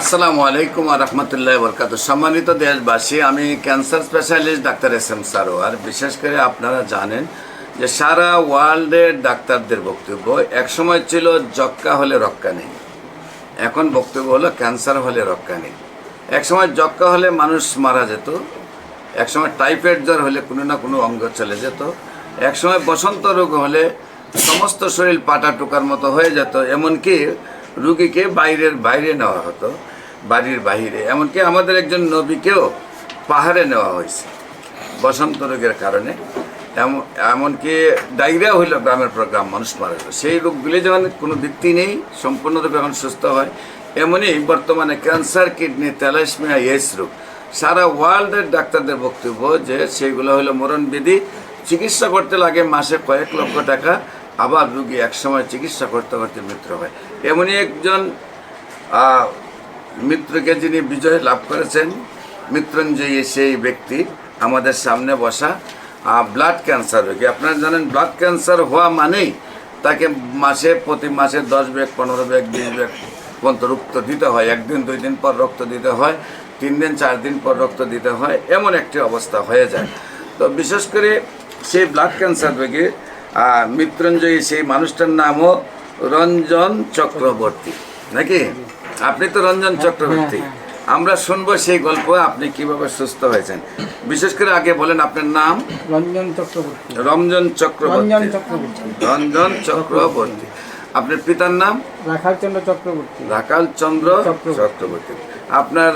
আসসালামু আলাইকুম আর রহমতুল্লাহ বরকাত সম্মানিত দেশবাসী, আমি cancer specialist doctor S M সারো আর বিশেষ করে আপনারা জানেন যে সারা ওয়ার্ল্ডের ডাক্তারদের বক্তব্য একসময় ছিল যক্কা হলে রক্ষা নেই। এখন বক্তব্য হলো ক্যান্সার হলে রক্ষা নেই। একসময় যক্কা হলে মানুষ মারা যেত। একসময় টাইফয়েড জ্বর হলে কোনো না কোনো অঙ্গ চলে যেত। একসময় বসন্ত রোগ হলে সমস্ত শরীর পাটা টুকার মতো হয়ে যেত। এমনকি রুগীকে বাইরের বাইরে নেওয়া হতো, বাড়ির বাইরে এমনকি আমাদের একজন নবীকেও পাহাড়ে নেওয়া হয়েছে, বসন্ত রোগের কারণে। এমন, এমনকি ডায়রিয়া হইল গ্রামের পর গ্রাম, মানুষ মারা গেল। সেই রোগগুলি যখন কোনো ভিত্তি নেই, সম্পূর্ণরূপে এখন সুস্থ হয়, এমনই বর্তমানে ক্যান্সার, কিডনি তেলাসমিয়া এস রোগ। সারা ওয়ার্ল্ডের ডাক্তারদের বক্তব্য যে সেইগুলো হলো মরণবিধি, চিকিৎসা করতে লাগে মাসে কয়েক লক্ষ টাকা, আবার রুগী একসময় চিকিৎসা করতে করতে মৃত্যু হয়। এমনই একজন মিত্রকে যিনি বিজয় লাভ করেছেন মৃত্যুঞ্জয়ী সেই ব্যক্তি আমাদের সামনে বসা ব্লাড ক্যান্সার রোগী। আপনারা জানেন ব্লাড ক্যান্সার হওয়া মানেই তাকে মাসে প্রতি মাসে দশ ব্যাগ পনেরো ব্যাগ বিশ ব্যাগ পর্যন্ত রক্ত দিতে হয়। একদিন দুই দিন পর রক্ত দিতে হয় তিন দিন চার দিন পর রক্ত দিতে হয় এমন একটি অবস্থা হয়ে যায়। তো বিশেষ করে সেই ব্লাড ক্যান্সার রোগী আহ, মৃত্যুঞ্জয়ী সেই মানুষটার নামও রঞ্জন চক্রবর্তী। নাকি? আপনি তো রঞ্জন চক্রবর্তী। আমরা শুনব সেই গল্প আপনি কীভাবে সুস্থ হয়েছেন। বিশেষ করে আগে বলেন আপনার নাম। রঞ্জন চক্রবর্তী। রঞ্জন চক্রবর্তী। রঞ্জন চক্রবর্তী। আপনার পিতার নাম? রাখালচন্দ্র চক্রবর্তী। রাকাল চন্দ্র চক্রবর্তী। চক্রবর্তী। আপনার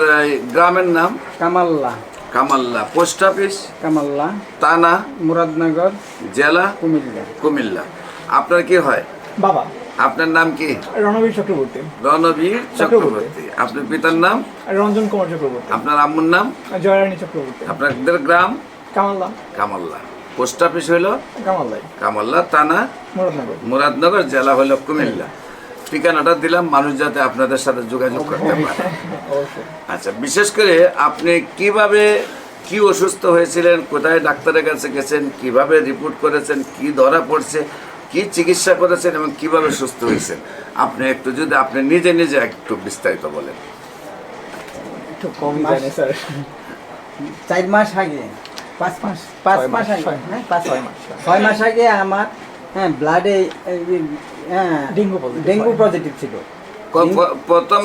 গ্রামের নাম? কামাল্লা। কামাল্লা। Post office? কামাল্লা। তানা মুরাদনগর। জেলা? কুমিল্লা। কুমিল্লা। আপনার কি হয়? বাবা। আপনার নাম কি? রণবীর চক্রবর্তী। রণবীর চক্রবর্তী। আপনার পিতার নাম? রঞ্জন কুমার চক্রবর্তী। আপনার আম্মুর নাম? জয়রানী চক্রবর্তী। আপনাদের গ্রাম? কামাল্লা। কামাল্লা। পোস্ট অফিস হইল? কামাল্লাই। কামাল্লা থানা? মুরাদনগর। মুরাদনগর জেলা হইল কুমিল্লা। ঠিকানাটা দিলাম মানুষ যাতে আপনাদের সাথে যোগাযোগ করতে পারে। আচ্ছা বিশেষ করে আপনি কীভাবে কি অসুস্থ হয়েছিলেন কোথায় ডাক্তারের কাছে গেছেন কীভাবে রিপোর্ট করেছেন কি ধরা পড়ছে কি চিকিৎসা করেছেন এবং কীভাবে সুস্থ হয়েছেন? আপনি একটু যদি আপনি নিজে নিজে একটু বিস্তারিত বলেন। একটু কম জানি স্যার। চার মাস আগে পাঁচ মাস পাঁচ মাস আগে ছয় হ্যাঁ পাঁচ ছয় মাস। ছয় মাস আগে আমার হ্যাঁ ব্লাডে হ্যাঁ ডেঙ্গু ডেঙ্গু। পজিটিভ ছিল। প্রথম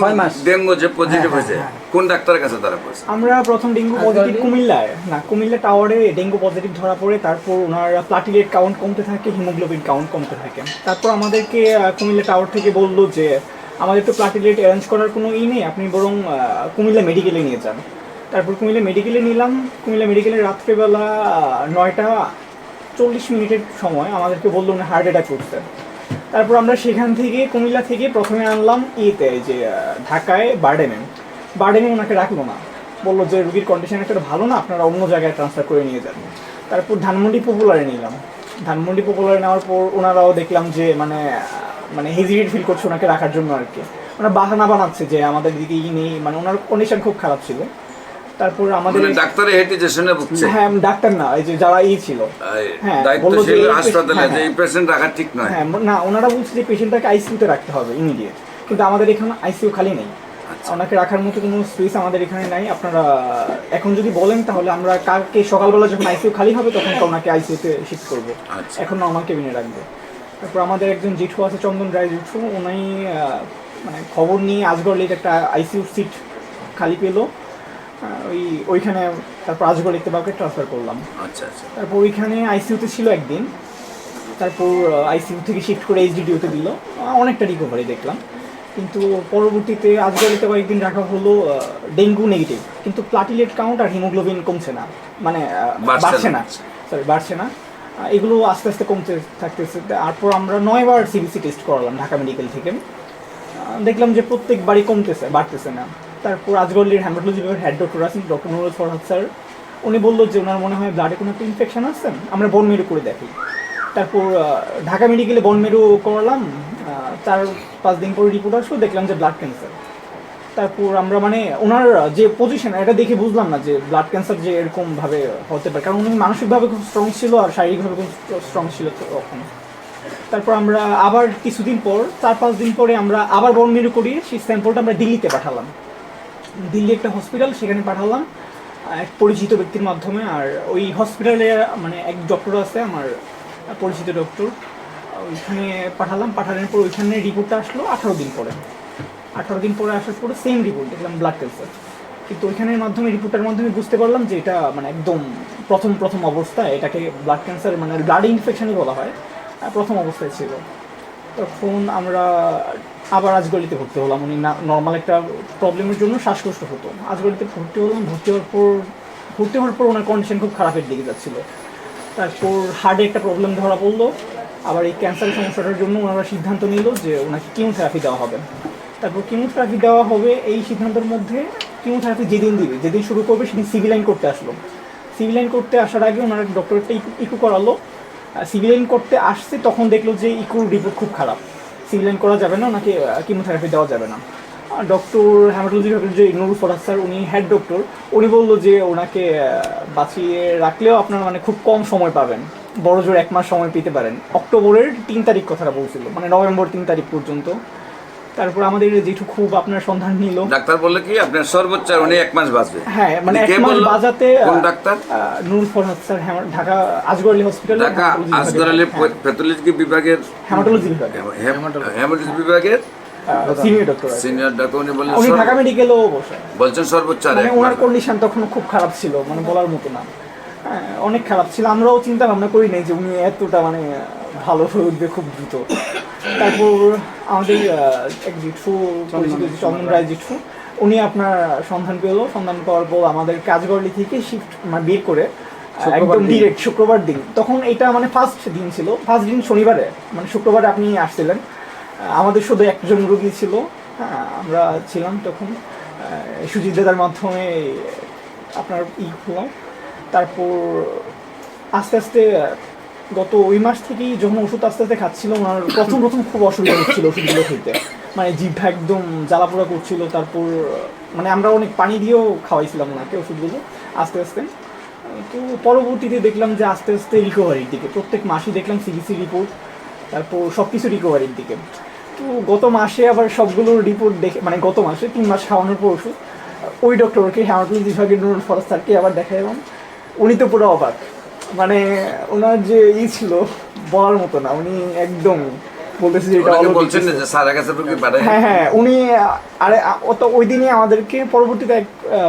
ডেঙ্গু যে পজিটিভ হ্যাঁ, হয়েছে হ্যাঁ, কোন ডাক্তারের কাছে ধরা পড়ছে? আমরা প্রথম ডেঙ্গু পজিটিভ কুমিল্লায়। না কুমিল্লা টাওয়ারে ডেঙ্গু পজিটিভ ধরা পড়ে তারপর ওনার প্লাটিলেট কাউন্ট কমতে থাকে হিমোগ্লোবিন কাউন্ট কমতে থাকে। তারপর আমাদেরকে কুমিল্লা টাওয়ার থেকে বলল যে আমাদের তো প্লাটিলেট অ্যারেঞ্জ করার কোনো ই নেই আপনি বরং কুমিল্লা মেডিকেলে নিয়ে যান। তারপর কুমিল্লা মেডিকেলে নিলাম। কুমিল্লা মেডিকেলে রাত্রেবেলা নয়টা চল্লিশ মিনিটের সময় আমাদেরকে বলল উনি হার্ট অ্যাটাক করছে। তারপর আমরা সেখান থেকে কুমিল্লা থেকে প্রথমে আনলাম ইয়েতে যে ঢাকায় বার্ডেনে বার্ডেনে ওনাকে রাখল না। বলল যে, রুগীর কন্ডিশন একটা ভালো না, আপনারা অন্য জায়গায় ট্রান্সফার করে নিয়ে যান। তারপর ধানমন্ডি পপুলারে নিলাম। ধানমন্ডি পপুলারে নেওয়ার পর ওনারাও দেখলাম যে মানে মানে হেজিটেট ফিল করছে ওনাকে রাখার জন্য আর কি। ওনারা বাহানা বানাচ্ছে যে, আমাদের দিকে ই নেই। মানে ওনার কন্ডিশন খুব খারাপ ছিল। তারপর আমাদের মানে ডাক্তারের হেটিজেশনে ভুগছে? হ্যাঁ ডাক্তার না এই যে যারা ই ছিল। হ্যাঁ, দায়িত্বশীল হাসপাতালে হ্যাঁ, যে হ্যাঁ। পেশেন্ট রাখা ঠিক নয়। হ্যাঁ না ওনারা বলছে যে পেশেন্টটাকে আইসিইউতে রাখতে হবে ইমিডিয়েট কিন্তু আমাদের এখানে আইসিইউ খালি নেই। আচ্ছা। ওনাকে রাখার মতো কোনো স্পেস আমাদের এখানে নাই। আপনারা এখন যদি বলেন তাহলে আমরা কালকে সকালবেলা যখন আইসিইউ খালি হবে তখন ওনাকে আইসিইউতে শিফট করব। এখন নর্মাল কেবিনে রাখব। তারপর আমাদের একজন জেঠু আছে চন্দন রায় জেঠু। উনি মানে খবর নিয়ে আজগর একটা আইসিইউ সিট খালি পেল। ওই ওইখানে তারপর আজগর লিখতে ট্রান্সফার করলাম। আচ্ছা আচ্ছা। তারপর ওইখানে আইসিইউতে ছিল একদিন। তারপর আইসিইউ থেকে শিফট করে এইচডিডিওতে দিল। অনেকটা রিকভারি দেখলাম। কিন্তু পরবর্তীতে আজকালিতে কয়েকদিন রাখা হলো ডেঙ্গু নেগেটিভ কিন্তু প্লাটিলেট কাউন্ট আর হিমোগ্লোবিন কমছে না। মানে বাড়ছে। না। সরি বাড়ছে না। এগুলো আস্তে আস্তে কমতে থাকতেছে। তারপর আমরা নয়বার সিবিসি টেস্ট করালাম ঢাকা মেডিকেল থেকে। দেখলাম যে প্রত্যেকবারই কমতেছে বাড়তেছে না। তারপর আজগল্লির হ্যামাটোলজি বিভাগের হেড ডক্টর আছেন ডক্টর নুরুল ফরহাদ স্যার উনি বলল যে ওনার মনে হয় ব্লাডে কোনো একটা ইনফেকশন আছে, আমরা বন মেরু করে দেখি। তারপর ঢাকা মেডিকেলে বন মেরু করলাম চার পাঁচ দিন পরে রিপোর্ট আসলো, দেখলাম যে ব্লাড ক্যান্সার তারপর আমরা মানে ওনার যে পজিশন এটা দেখে বুঝলাম না যে ব্লাড ক্যান্সার যে এরকমভাবে হতে পারে। কারণ উনি মানসিকভাবে খুব স্ট্রং ছিল আর শারীরিকভাবে খুব স্ট্রং ছিল তখন তারপর আমরা আবার কিছুদিন পর, চার পাঁচ দিন পরে আমরা আবার বন মেরু করি সেই স্যাম্পলটা আমরা দিল্লিতে পাঠালাম। দিল্লি একটা হসপিটাল সেখানে পাঠালাম, এক পরিচিত ব্যক্তির মাধ্যমে। আর ওই হসপিটালে মানে এক ডক্টর আছে আমার, পরিচিত ডক্টর ওইখানে পাঠালাম। পাঠানোর পর ওইখানে রিপোর্টটা আসলো আঠারো দিন পরে। আঠারো দিন পরে আসার পরে সেম রিপোর্ট দেখলাম ব্লাড ক্যান্সার কিন্তু ওইখানের মাধ্যমে রিপোর্টের মাধ্যমে বুঝতে পারলাম যে এটা মানে একদম প্রথম প্রথম অবস্থা। এটাকে ব্লাড ক্যান্সার মানে ব্লাড ইনফেকশনই বলা হয় প্রথম অবস্থায় ছিল। তখন আমরা আবার আজগলিতে ভর্তি হলাম। উনি নর্মাল একটা প্রবলেমের জন্য শ্বাসকষ্ট হতো। আজগলিতে ভর্তি হলাম, ভর্তি হওয়ার পর, ভর্তি হওয়ার পর ওনার কন্ডিশন খুব খারাপের দিকে যাচ্ছিল। তারপর হার্টে একটা প্রবলেম ধরা পড়ল। আবার এই ক্যান্সারের সমস্যাটার জন্য ওনারা সিদ্ধান্ত নিল যে ওনাকে কিমোথেরাপি দেওয়া হবে। তারপর কিমোথেরাপি দেওয়া হবে, এই সিদ্ধান্তের মধ্যে কিমোথেরাপি যেদিন দিবে, যেদিন শুরু করবে সেদিন সিভিলাইন করতে আসলো। সিভিলাইন করতে আসার আগে ওনারা ডক্টরটা ইকু করালো। সিভিলাইন করতে আসছে, তখন দেখল যে ইকুর রিপোর্ট খুব খারাপ। সিভিলাইন করা যাবে না, ওনাকে কিমোথেরাপি দেওয়া যাবে না। ডক্টর হ্যামাটোলজি ডক্টর যে নুরুল ফরাজ স্যার উনি হেড ডক্টর উনি বলল যে ওনাকে বাঁচিয়ে রাখলেও আপনারা মানে খুব কম সময় পাবেন। বড় জোর এক মাস সময় পেতে পারেন। অক্টোবরের তিন তারিখ কথাটা বলছিল মানে নভেম্বর তিন তারিখ পর্যন্ত। তারপর আমাদের যেটু খুব আপনার সন্ধান নিল। ডাক্তার বললে কি আপনার সর্বোচ্চ উনি এক মাস বাঁচবে। হ্যাঁ মানে এক মাস কোন doctor? Nurul Farhad sir Dhaka Azgar Ali hospital Dhaka Asgar Ali pathology বিভাগের হ্যামাটোলজি বিভাগে হেমাটোলজি বিভাগের? সিনিয়র ডক্টর সিনিয়র ডাক্তার উনি বললেন উনি ঢাকা মেডিকেলেও বসে। বলছেন সর্বোচ্চ মানে ওনার কন্ডিশন তখন খুব খারাপ ছিল মানে বলার মতো না। হ্যাঁ, অনেক খারাপ ছিল। আমরাও চিন্তা ভাবনা করি নাই যে উনি এতটা মানে ভালো হয়ে উঠবে খুব দ্রুত। তারপর আমাদের এক জেঠু চন্দন রায়। জেঠু উনি আপনার সন্ধান পেল। সন্ধান পাওয়ার পর আমাদের কাজগড়লি থেকে শিফট মানে বের করে একদম ডিরেক্ট শুক্রবার দিন। তখন এটা মানে ফার্স্ট দিন ছিল। ফার্স্ট দিন শনিবারে মানে শুক্রবারে আপনি আসছিলেন। আমাদের শুধু একজন রোগী ছিল। হ্যাঁ আমরা ছিলাম তখন। সুজিত দাদার মাধ্যমে আপনার ই হলাম তারপর আস্তে আস্তে গত ওই মাস থেকেই যখন ওষুধ আস্তে আস্তে খাচ্ছিল, ওনার প্রথম প্রথম খুব অসুবিধা হচ্ছিল ওষুধগুলো খেতে। মানে জিভটা একদম জ্বালাপোড়া করছিল, তারপর মানে আমরা অনেক পানি দিয়েও খাওয়াইছিলাম ওনাকে ওষুধগুলো আস্তে আস্তে। তো পরবর্তীতে দেখলাম যে আস্তে আস্তে রিকভারির দিকে, প্রত্যেক মাসই দেখলাম সিবিসি রিপোর্ট তারপর সব কিছু রিকভারির দিকে। তো গত মাসে আবার সবগুলোর রিপোর্ট দেখে মানে গত মাসে তিন মাস খাওয়ানোর পর ওষুধ, ওই ডক্টরকে হ্যামাটোলজি বিভাগের নুরুল ফরাজ স্যারকে আবার দেখা এবং উনি তো পুরো অবাক। মানে ওনার যে ই ছিল বলার মতো না উনি একদম বলতেছে যে এটা বলছেন যে সারা কাছে হ্যাঁ হ্যাঁ উনি আরে অত ওই দিনই আমাদেরকে পরবর্তীতে এক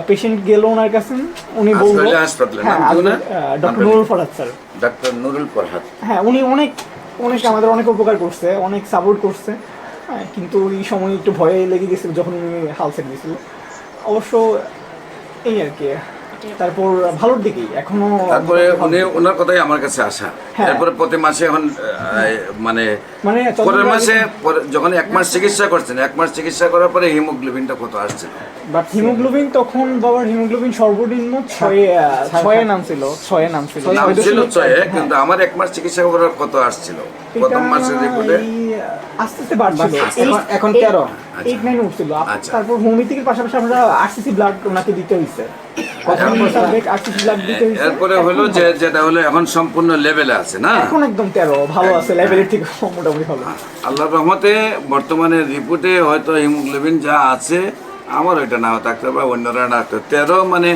পেশেন্ট গেল ওনার কাছে উনি বলল হাসপাতালে, হ্যাঁ? ডক্টর নুরুল ফরাজ স্যার ডাক্তার নুরুল ফরহাদ। হ্যাঁ উনি অনেক অনেক আমাদের অনেক উপকার করছে অনেক সাপোর্ট করছে হ্যাঁ কিন্তু এই সময় একটু ভয়ে লেগে গেছিল যখন উনি হাল ছেড়ে দিয়েছিল অবশ্য এই আর কি তারপর ভালোর দিকেই এখনও তারপরে উনি ওনার কথাই আমার কাছে আসা। হ্যাঁ। এরপরে প্রতি মাসে এখন মানে মানে পরের মাসে যখন এক মাস চিকিৎসা করছেন এক মাস চিকিৎসা করার পরে হিমোগ্লোবিনটা কত আসছে? বাট হিমোগ্লোবিন তখন বাবার হিমোগ্লোবিন সর্বনিম্ন ছয়ে ছয়ে নাম ছিল ছয়ে নাম ছিল নাম ছয় হ্যাঁ। কিন্তু আমার এক মাস চিকিৎসা করার কত আসছিল? প্রথম মাসের রিপোর্টে আস্তে আস্তে বাড়ছিল। এখন- এখন 13 এইট নাইন উঠছিল। আচ্ছা। তারপর হোমিওপ্যাথির পাশাপাশি আমরা আরসিসি ব্লাড ওনাকে দিতে হয়েছে আচ্ছা। দিতে এরপরে হলো যে যেটা হলো এখন সম্পূর্ণ লেভেলে আছে না? এখন একদম তেরো। ভালো আছে লেভেলের থেকে মোটামুটি ভালো। আল্লাহর রহমতে বর্তমানে রিপোর্টে হয়তো হিমোগ্লোবিন যা আছে আমার ওইটা নাও থাকতে পারে অন্যরা না থাকতে তেরো মানে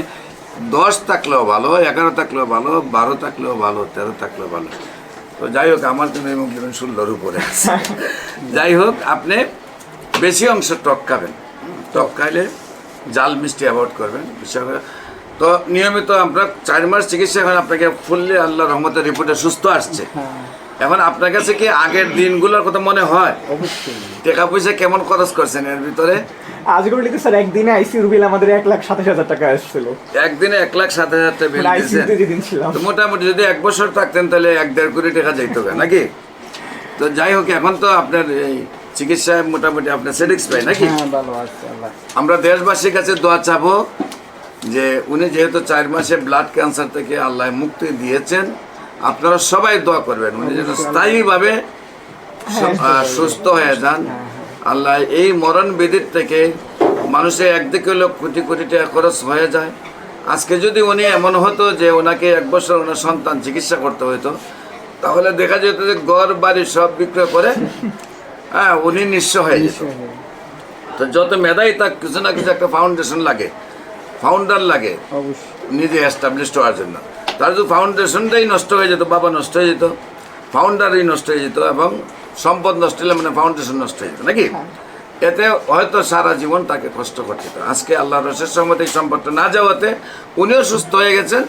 দশ থাকলেও ভালো এগারো থাকলেও ভালো বারো থাকলেও ভালো তেরো থাকলেও ভালো। তো যাই হোক, আমার জন্য এবং কিরণ ষোলোর উপরে যাই হোক, আপনি বেশি অংশ টক খাবেন। টক খাইলে জাল মিষ্টি অ্যাভয়েড করবেন বিশেষ করে তো নিয়মিত আমরা চার মাস চিকিৎসা করেন আপনাকে ফুললে আল্লাহ রহমতের রিপোর্টে সুস্থ আসছে। এখন আপনার কাছে কি আগের দিনগুলোর কথা মনে হয়? টাকা পয়সা কেমন খরচ করছেন এর ভিতরে? লিখে স্যার একদিনে বিল আমাদের এক লাখ সাতাশ হাজার টাকা আসছিল। একদিনে এক লাখ সাত হাজার টাকা বিল মানে যেদিন ছিলাম। তো মোটামুটি যদি এক বছর থাকতেন তাহলে এক দেড় কোটি টাকা যাইতো নাকি? তো যাই হোক এখন তো আপনার এই চিকিৎসায় মোটামুটি আপনার স্যাটিসফাই নাকি? হ্যাঁ আমরা দেশবাসীর কাছে দোয়া চাবো যে উনি যেহেতু চার মাসে ব্লাড ক্যান্সার থেকে আল্লাহ মুক্তি দিয়েছেন আপনারা সবাই দোয়া করবেন উনি যেন স্থায়ীভাবে সু- সুস্থ হয়ে যান। আল্লাহ এই মরণ বিধির থেকে মানুষের একদিকে হলো কোটি কোটি টাকা খরচ হয়ে যায়। আজকে যদি উনি এমন হতো যে ওনাকে এক বছর ওনার সন্তান চিকিৎসা করতে হতো তাহলে দেখা যেত যে ঘর বাড়ি সব বিক্রয় করে হ্যাঁ উনি নিঃস্ব হয়ে যেত। তো যত মেধাই থাক কিছু না কিছু একটা ফাউন্ডেশন লাগে। ফাউন্ডার লাগে। নিজে এস্টাবলিশড হওয়ার জন্য। তার যদি ফাউন্ডেশনটাই নষ্ট হয়ে যেত বাবা নষ্ট হয়ে যেত ফাউন্ডারই নষ্ট হয়ে যেত এবং সম্পদ নষ্ট হলে মানে ফাউন্ডেশন নষ্ট হয়ে যেত নাকি? এতে হয়তো সারা জীবন তাকে কষ্ট করতে হতো আজকে আল্লাহ রসের সঙ্গে এই সম্পদটা না যাওয়াতে উনিও সুস্থ হয়ে গেছেন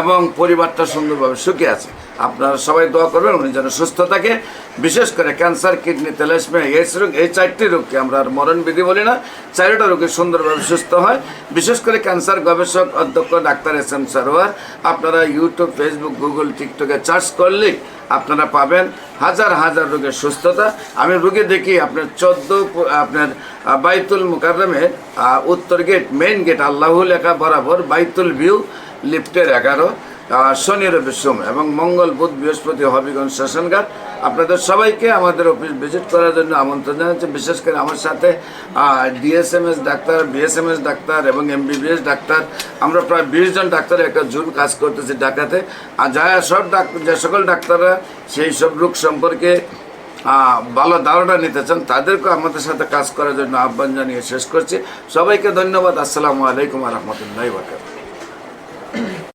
এবং পরিবারটা সুন্দরভাবে সুখে আছে। আপনারা সবাই দোয়া করবেন উনি যেন সুস্থ থাকে। বিশেষ করে ক্যান্সার কিডনি তেলাসমে এইস রোগ এই চারটি রোগকে আমরা আর মরণ বিধি বলি না। চারটা রোগে সুন্দরভাবে সুস্থ হয়। বিশেষ করে ক্যান্সার গবেষক অধ্যক্ষ ডাক্তার এস এম সারোয়ার আপনারা ইউটিউব ফেসবুক গুগল টিকটকে চার্জ করলেই আপনারা পাবেন হাজার হাজার রোগের সুস্থতা। আমি রোগী দেখি আপনার চোদ্দ আপনার বাইতুল মুকাররমের আহ, উত্তর গেট মেইন গেট আল্লাহ লেখা বরাবর বাইতুল ভিউ লিফটের এগারো। শনি রবি সোম এবং মঙ্গল বুধ বৃহস্পতি হবিগঞ্জ শ্মশানঘাট। আপনাদের সবাইকে আমাদের অফিস ভিজিট করার জন্য আমন্ত্রণ জানাচ্ছি। বিশেষ করে আমার সাথে ডিএসএমএস ডাক্তার, বিএসএমএস ডাক্তার এবং এমবিবিএস ডাক্তার। আমরা প্রায় বিশ জন ডাক্তার একটা জুন কাজ করতেছি ঢাকাতে। আর যারা সব ডাক্তার, যে সকল ডাক্তাররা সেই সব রোগ সম্পর্কে ভালো ধারণা নিতে চান তাদেরকেও আমাদের সাথে কাজ করার জন্য আহ্বান জানিয়ে শেষ করছি। সবাইকে ধন্যবাদ। আসসালামু আলাইকুম রহমতুল্লাহ বারকাত